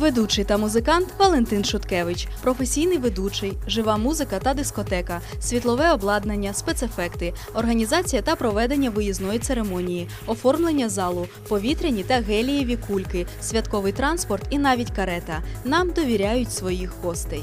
Ведучий та музикант Валентин Шуткевич, професійний ведучий, жива музика та дискотека, світлове обладнання, спецефекти, організація та проведення виїзної церемонії, оформлення залу, повітряні та гелієві кульки, святковий транспорт і навіть карета. Нам довіряють своїх гостей.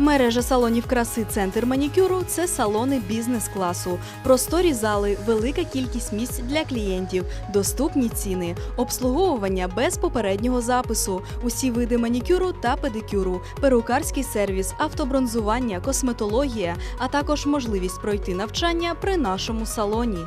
Мережа салонів краси Центр манікюру це салони бізнес-класу, просторі зали, велика кількість місць для клієнтів, доступні ціни, обслуговування без попереднього запису, усі види манікюру та педикюру, перукарський сервіс, автобронзування, косметологія, а також можливість пройти навчання при нашому салоні.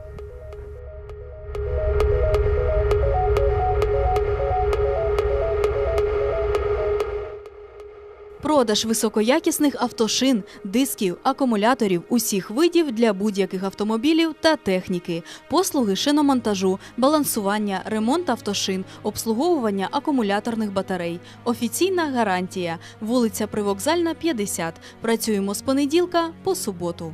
Продаж високоякісних автошин, дисків, акумуляторів усіх видів для будь-яких автомобілів та техніки, послуги шиномонтажу, балансування, ремонт автошин, обслуговування акумуляторних батарей, офіційна гарантія, вулиця Привокзальна, 50. Працюємо з понеділка по суботу.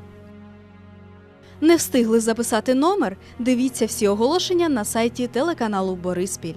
Не встигли записати номер? Дивіться всі оголошення на сайті телеканалу Бориспіль.